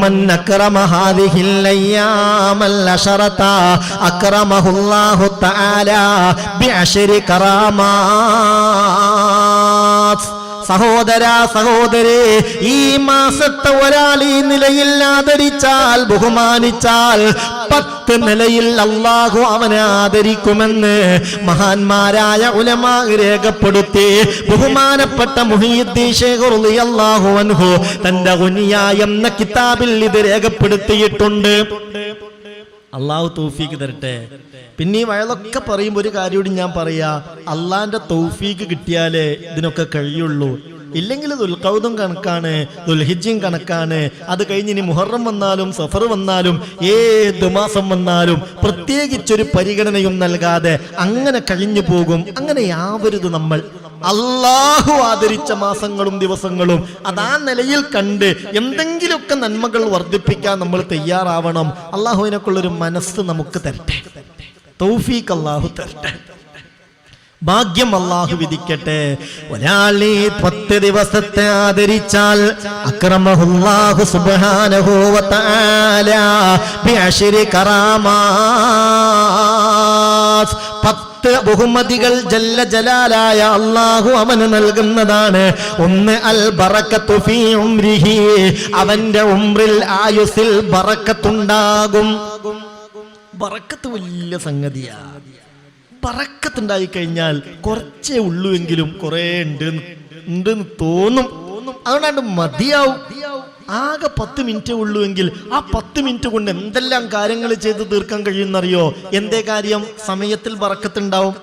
മൻ അക്രമ ഹാദിഹിൽ അയ്യാമൽ അശറത അക്രമഹുല്ലാഹു തആല ബിഅശരി കറാമാത്ത് സഹോദര സഹോദരി ഈ മാസത്തെ ഒരാൾ ഈ നിലയിൽ ആദരിച്ചാൽ ബഹുമാനിച്ചാൽ പത്ത് നിലയിൽ അള്ളാഹു അവനെ ആദരിക്കുമെന്ന് മഹാന്മാരായ ഉലമാ രേഖപ്പെടുത്തി. ബഹുമാനപ്പെട്ട മുഹീദ്ദീൻ റളിയല്ലാഹു അൻഹു തന്റെ ഉനിയ എന്ന കിതാബിൽ ഇത് രേഖപ്പെടുത്തിയിട്ടുണ്ട്. അള്ളാഹു തൗഫീക്ക് തരട്ടെ. പിന്നെ ഈ വയലൊക്കെ പറയുമ്പോൾ ഒരു കാര്യം കൂടി ഞാൻ പറയാ അള്ളാന്റെ തൗഫീക്ക് കിട്ടിയാലേ ഇതിനൊക്കെ കഴിയുള്ളൂ. ഇല്ലെങ്കിൽ ദുൽഖൗദും കണക്കാണ് ദുൽഹിജ്ജും കണക്കാണ്. അത് കഴിഞ്ഞ് ഇനി മുഹറം വന്നാലും സഫർ വന്നാലും ഏത് മാസം വന്നാലും പ്രത്യേകിച്ചൊരു പരിഗണനയും നൽകാതെ അങ്ങനെ കഴിഞ്ഞു പോകും. അങ്ങനെ യാവരുത് നമ്മൾ അള്ളാഹു ആദരിച്ച മാസങ്ങളും ദിവസങ്ങളും അതാ നിലയിൽ കണ്ട് എന്തെങ്കിലുമൊക്കെ നന്മകൾ വർദ്ധിപ്പിക്കാൻ നമ്മൾ തയ്യാറാവണം. അള്ളാഹുവിനൊക്കെയുള്ളൊരു മനസ്സ് നമുക്ക് തരട്ടെ. തൗഫീഖ് അള്ളാഹു തരട്ടെ. ഭാഗ്യം അള്ളാഹു വിധിക്കട്ടെ. ഒരാൾ ഈ പത്ത് ദിവസത്തെ ആദരിച്ചാൽ അക്രമഹുല്ലാഹു കറാമാത്ത് പത്ത് ബഹുമതികൾ ജല്ല ജലാലായ അള്ളാഹു അവന് നൽകുന്നതാണ്. ഒന്ന് അൽ ബറക്കത്തു ഫീ ഉംരിഹി. അവന്റെ ഉംറിൽ ആയുസിൽ ബറക്കത്തുണ്ടാകും. ബറക്കത്ത് വലിയ സംഗതിയാ. ബറക്കത്തുണ്ടായി കഴിഞ്ഞാൽ കുറച്ചേ ഉള്ളൂ എങ്കിലും കുറെ ഉണ്ട് ഉണ്ടെന്ന് തോന്നും. അതുകൊണ്ടാണ് മതിയാവും. ആകെ പത്ത് മിനിറ്റേ ഉള്ളൂ എങ്കിൽ ആ പത്ത് മിനിറ്റ് കൊണ്ട് എന്തെല്ലാം കാര്യങ്ങൾ ചെയ്ത് തീർക്കാൻ കഴിയുമെന്നറിയോ എന്തേ കാര്യം? സമയത്തിൽ വറക്കത്തുണ്ടാവും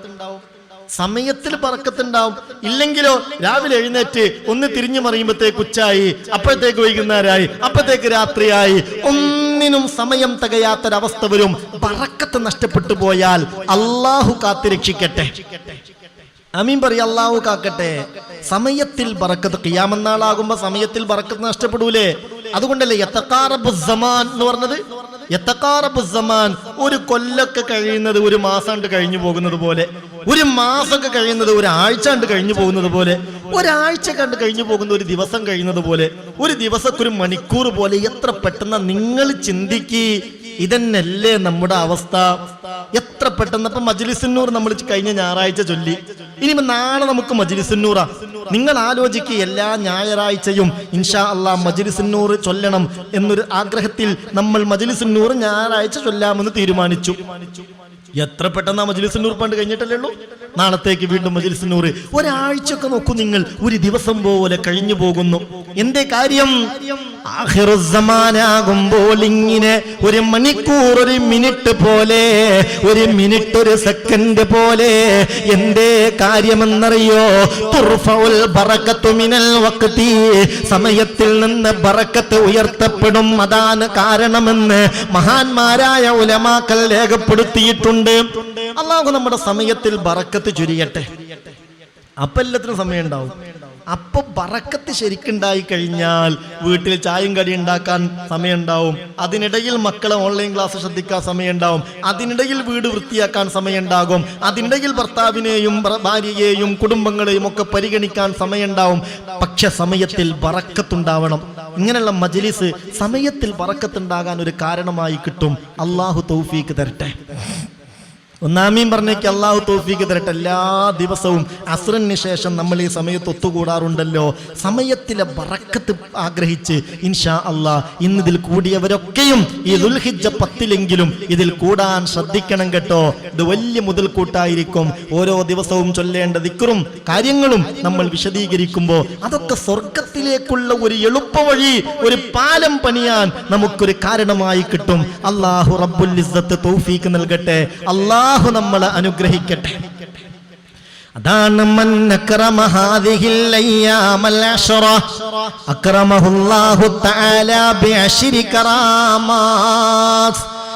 സമയത്തിൽ പറക്കത്തുണ്ടാവും. ഇല്ലെങ്കിലോ രാവിലെ എഴുന്നേറ്റ് ഒന്ന് തിരിഞ്ഞു മറിയുമ്പോഴത്തേക്ക് ഉച്ചായി അപ്പോഴത്തേക്ക് വൈകുന്നേരമായി അപ്പോഴത്തേക്ക് രാത്രിയായി. ഒന്നിനും സമയം തികയാത്തൊരവസ്ഥ വരും. പറക്കത്ത് നഷ്ടപ്പെട്ടു പോയാൽ അള്ളാഹു കാത്തിരക്ഷിക്കട്ടെ. അമീൻ പറയും അള്ളാഹു കാക്കട്ടെ. സമയത്തിൽ ബറക്കത്ത് കിയാമന്നാളാകുമ്പോ സമയത്തിൽ ബറക്കത്ത് നഷ്ടപ്പെടൂലേ? അതുകൊണ്ടല്ലേ യത്തക്കാറബു സമാൻ എന്ന് പറഞ്ഞത്? യത്തക്കാറബു സമാൻ ഒരു കൊല്ലൊക്കെ കഴിയുന്നത് ഒരു മാസം കഴിഞ്ഞു പോകുന്നത് പോലെ ഒരു മാസമൊക്കെ കഴിയുന്നത് ഒരാഴ്ച കണ്ട് കഴിഞ്ഞു പോകുന്നത് പോലെ ഒരാഴ്ച കണ്ട് കഴിഞ്ഞു പോകുന്ന ഒരു ദിവസം കഴിയുന്നത് പോലെ ഒരു ദിവസത്തെ ഒരു മണിക്കൂർ പോലെ എത്ര പെട്ടെന്ന് നിങ്ങൾ ചിന്തിക്ക് ഇതന്നല്ലേ നമ്മുടെ അവസ്ഥ? എത്ര പെട്ടെന്ന്? ഇപ്പൊ മജ്ലിസുന്നൂർ നമ്മൾ കഴിഞ്ഞ ഞായറാഴ്ച ചൊല്ലി. ഇനി നാളെ നമുക്ക് മജ്ലിസുന്നൂറാ. നിങ്ങൾ ആലോചിക്കുക എല്ലാ ഞായറാഴ്ചയും ഇൻഷാ അള്ളാ മജ്ലിസുന്നൂർ ചൊല്ലണം എന്നൊരു ആഗ്രഹത്തിൽ നമ്മൾ മജ്ലിസുന്നൂർ ഞായറാഴ്ച ചൊല്ലാമെന്ന് തീരുമാനിച്ചു. എത്ര പെട്ടെന്ന് ആ മജ്ലിസുന്നൂർ പണ്ട് കഴിഞ്ഞിട്ടല്ലേ ഉള്ളൂ? നാളത്തേക്ക് വീണ്ടും മജ്ലിസുന്നൂർ ഒരാഴ്ചയൊക്കെ നോക്കൂ നിങ്ങൾ ഒരു ദിവസം പോലെ കഴിഞ്ഞു പോകുന്നു. എന്തേ കാര്യം? ആഹിറുസമാനാകുമ്പോൾ ഇങ്ങനെ ഒരു മണിക്കൂർ ഒരു മിനിറ്റ് പോലെ ഒരു മിനിറ്റ് ഒരു സെക്കൻഡ് പോലെ എന്തേ കാര്യമെന്നറിയോ? മിനൽ സമയത്തിൽ നിന്ന് ബറക്കത്ത് ഉയർത്തപ്പെടും. അതാണ് കാരണമെന്ന് മഹാന്മാരായ ഉലമാക്കൾ രേഖപ്പെടുത്തിയിട്ടുണ്ട്. അള്ളാഹു നമ്മുടെ സമയത്തിൽ ബറക്കത്ത് ചുരിയട്ടെ. അപ്പൊ എല്ലാത്തിനും സമയം ഉണ്ടാവും അപ്പൊ ബറക്കത്ത് ശരിക്കുണ്ടായി കഴിഞ്ഞാൽ വീട്ടിൽ ചായയും കടി ഉണ്ടാക്കാൻ സമയം ഉണ്ടാവും അതിനിടയിൽ മക്കളെ ഓൺലൈൻ ക്ലാസ് ശ്രദ്ധിക്കാൻ സമയം ഉണ്ടാവും അതിനിടയിൽ വീട് വൃത്തിയാക്കാൻ സമയം ഉണ്ടാകും അതിനിടയിൽ ഭർത്താവിനെയും ഭാര്യയെയും കുടുംബങ്ങളെയും ഒക്കെ പരിഗണിക്കാൻ സമയം ഉണ്ടാവും പക്ഷെ സമയത്തിൽ ബറക്കത്തുണ്ടാവണം ഇങ്ങനെയുള്ള മജലിസ് സമയത്തിൽ ബറക്കത്തുണ്ടാകാൻ ഒരു കാരണമായി കിട്ടും. അള്ളാഹു തൗഫീക്ക് തരട്ടെ. ഒന്നാമീൻ പറഞ്ഞേക്ക് അള്ളാഹു തോഫീക്ക് തരട്ടെ. എല്ലാ ദിവസവും അസുരന് ശേഷം നമ്മൾ ഈ സമയത്ത് ഒത്തുകൂടാറുണ്ടല്ലോ. സമയത്തിലെ വറക്കത്ത് ആഗ്രഹിച്ച് ഇൻഷാ അള്ളാ ഇന്നിതിൽ കൂടിയവരൊക്കെയും ഈ ദുൽഹിജ പത്തിലെങ്കിലും ഇതിൽ കൂടാൻ ശ്രദ്ധിക്കണം കേട്ടോ. ഇത് വലിയ മുതൽക്കൂട്ടായിരിക്കും. ഓരോ ദിവസവും ചൊല്ലേണ്ട ദിക്കറും കാര്യങ്ങളും നമ്മൾ വിശദീകരിക്കുമ്പോൾ അതൊക്കെ സ്വർഗത്തിലേക്കുള്ള ഒരു എളുപ്പവഴി ഒരു പാലം പണിയാൻ നമുക്കൊരു കാരണമായി കിട്ടും. അള്ളാഹു റബ്ബുൽ ഇസ്സത്ത് നൽകട്ടെ. അള്ളാഹു നമ്മളെ അനുഗ്രഹിക്കട്ടെ.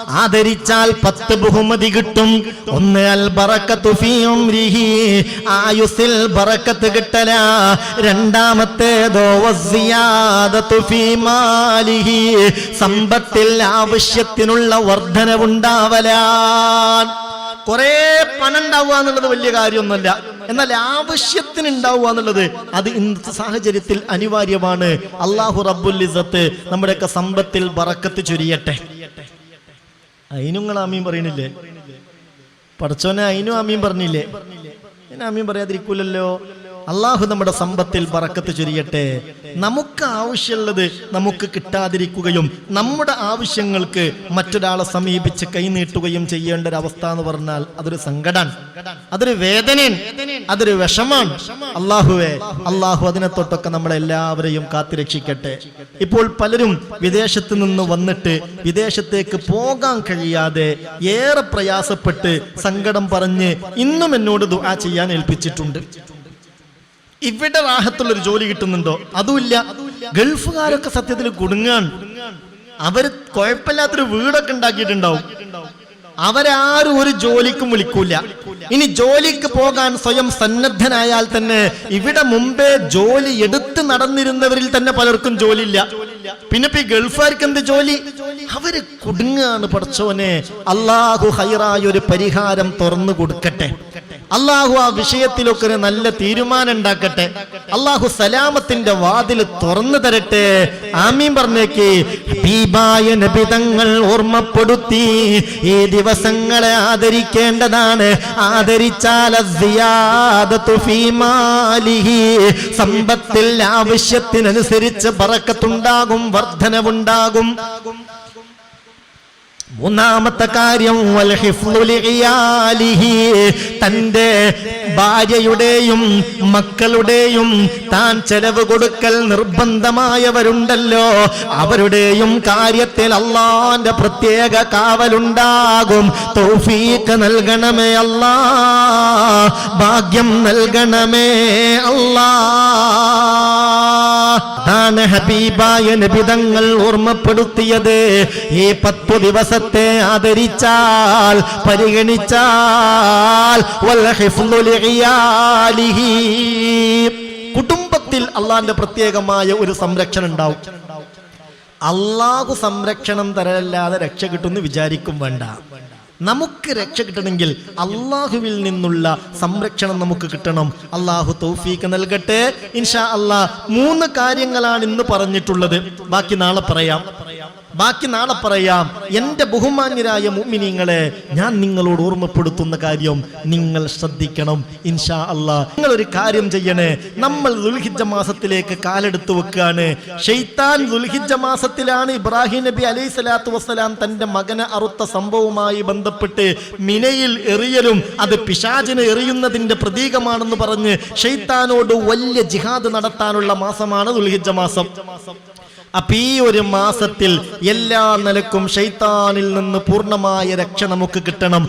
ആദരിച്ചാൽ പത്ത് ബഹുമതി കിട്ടും. ഒന്ന് അൽ ആയുസിൽ ബറക്കത്ത് കിട്ടല. രണ്ടാമത്തേതോ സമ്പത്തിൽ ആവശ്യത്തിനുള്ള വർധനവുണ്ടാവലാൻ. കുറെ പണം ഉണ്ടാവുക എന്നുള്ളത് വലിയ കാര്യമൊന്നുമല്ല. എന്നാൽ ആവശ്യത്തിന് ഉണ്ടാവുക എന്നുള്ളത് അത് ഇന്നത്തെ സാഹചര്യത്തിൽ അനിവാര്യമാണ്. അള്ളാഹു റബ്ബുൽ ഇസത്ത് നമ്മുടെയൊക്കെ സമ്പത്തിൽ ബറക്കത്ത് ചൊരിയട്ടെ. അതിനും നിങ്ങൾ ആമീൻ പറയണില്ലേ പഠിച്ചോനെ അതിനും ആമീൻ പറഞ്ഞില്ലേ? ഞാൻ പറയാതിരിക്കൂലല്ലോ. അള്ളാഹു നമ്മുടെ സമ്പത്തിൽ പറക്കത്ത് ചൊരിയട്ടെ. നമുക്ക് ആവശ്യമുള്ളത് നമുക്ക് കിട്ടാതിരിക്കുകയും നമ്മുടെ ആവശ്യങ്ങൾക്ക് മറ്റൊരാളെ സമീപിച്ച് കൈനീട്ടുകയും ചെയ്യേണ്ട ഒരു അവസ്ഥ എന്ന് പറഞ്ഞാൽ അതൊരു സങ്കടാണ്. അതൊരു വേദനയാണ്. അതൊരു വിഷമാണ് അള്ളാഹുവെ അള്ളാഹു അതിനെ തൊട്ടൊക്കെ നമ്മളെല്ലാവരെയും കാത്തിരക്ഷിക്കട്ടെ. ഇപ്പോൾ പലരും വിദേശത്ത് നിന്ന് വന്നിട്ട് വിദേശത്തേക്ക് പോകാൻ കഴിയാതെ ഏറെ പ്രയാസപ്പെട്ട് സങ്കടം പറഞ്ഞ് ഇന്നും എന്നോട് ദുആ ചെയ്യാൻ ഏൽപ്പിച്ചിട്ടുണ്ട്. ഇവിടെ റാഹത്തുള്ള ഒരു ജോലി കിട്ടുന്നുണ്ടോ? അതുമില്ല. ഗൾഫുകാരൊക്കെ സത്യത്തിൽ കുടുങ്ങാൻ അവർ കുഴപ്പമില്ലാത്തൊരു വീടൊക്കെ ഉണ്ടാക്കിയിട്ടുണ്ടാവും. അവരാരും ഒരു ജോലിക്കും വിളിക്കൂല. ഇനി ജോലിക്ക് പോകാൻ സ്വയം സന്നദ്ധനായാൽ തന്നെ ഇവിടെ മുമ്പേ ജോലി എടുത്ത് നടന്നിരുന്നവരിൽ തന്നെ പലർക്കും ജോലിയില്ല. പിന്നെ ഇപ്പൊ ഈ ഗൾഫുകാർക്ക് എന്ത് ജോലി? അവർ കുടുങ്ങാണ് പഠിച്ചോനെ അള്ളാഹു ഹൈറായ ഒരു പരിഹാരം തുറന്നു കൊടുക്കട്ടെ. അള്ളാഹു ആ വിഷയത്തിലൊക്കെ ഒരു നല്ല തീരുമാനം ഉണ്ടാക്കട്ടെ. അള്ളാഹു സലാമത്തിന്റെ വാതിൽ തുറന്നു തരട്ടെ. ആമീൻ പറഞ്ഞേക്ക്. ഹബീബായ നബിതങ്ങൾ ഓർമ്മപ്പെടുത്തി. ഈ ദിവസങ്ങളെ ആദരിക്കേണ്ടതാണ്. ആദരിച്ചാൽ സമ്പത്തിൽ ആവശ്യത്തിനനുസരിച്ച് പറക്കത്തുണ്ടാകും വർധനവുണ്ടാകും. മൂന്നാമത്തെ കാര്യം. തന്റെ ഭാര്യയുടെയും മക്കളുടെയും താൻ ചെലവ് കൊടുക്കൽ നിർബന്ധമായവരുണ്ടല്ലോ. അവരുടെയും കാര്യത്തിൽ അള്ളാന്റെ പ്രത്യേക കാവലുണ്ടാകും. തൗഫീഖ് നൽകണമേ അല്ലാ. ഭാഗ്യം നൽകണമേ അല്ലാ. ആണ് ഹബീബായ നബിതങ്ങൾ ഓർമ്മപ്പെടുത്തിയത്. ഈ പത്തു ദിവസത്തെ ആദരിച്ചാൽ പരിഗണിച്ചാൽ. കുടുംബത്തിൽ അള്ളാന്റെ പ്രത്യേകമായ ഒരു സംരക്ഷണം ഉണ്ടാവും. അള്ളാഹു സംരക്ഷണം തരല്ലാതെ രക്ഷ കിട്ടുമെന്ന് വിചാരിക്കും വേണ്ട. നമുക്ക് രക്ഷ കിട്ടണമെങ്കിൽ അള്ളാഹുവിൽ നിന്നുള്ള സംരക്ഷണം നമുക്ക് കിട്ടണം. അള്ളാഹു തൗഫീക്ക് നൽകട്ടെ. ഇൻഷാ അള്ളാ മൂന്ന് കാര്യങ്ങളാണ് ഇന്ന് പറഞ്ഞിട്ടുള്ളത്. ബാക്കി നാളെ പറയാം. ബാക്കി നാളെ പറയാം. എന്റെ ബഹുമാന്യരായ മുമ്മിനിങ്ങളെ ഞാൻ നിങ്ങളോട് ഓർമ്മപ്പെടുത്തുന്ന കാര്യം നിങ്ങൾ ശ്രദ്ധിക്കണം. ഇൻഷാ അല്ല. നിങ്ങൾ ഒരു കാര്യം ചെയ്യണേ. നമ്മൾ ദുൽഹിജ മാസത്തിലേക്ക് കാലെടുത്ത് വെക്കുകയാണ് ഷെയ്ത്താൻ ദുൽഹിജ മാസത്തിലാണ് ഇബ്രാഹിം നബി അലൈഹി സ്വലാത്തു വസ്സലാം തന്റെ മകനെ അറുത്ത സംഭവവുമായി ബന്ധപ്പെട്ട് മിനയിൽ എറിയലും അത് പിശാചിന് എറിയുന്നതിന്റെ പ്രതീകമാണെന്ന് പറഞ്ഞ് ഷെയ്ത്താനോട് വലിയ ജിഹാദ് നടത്താനുള്ള മാസമാണ് ദുൽഹിജ മാസം. അപ്പൊ ഈ ഒരു മാസത്തിൽ എല്ലാ നിലക്കും ഷെയ്ത്താനിൽ നിന്ന് പൂർണമായ രക്ഷ നമുക്ക് കിട്ടണം.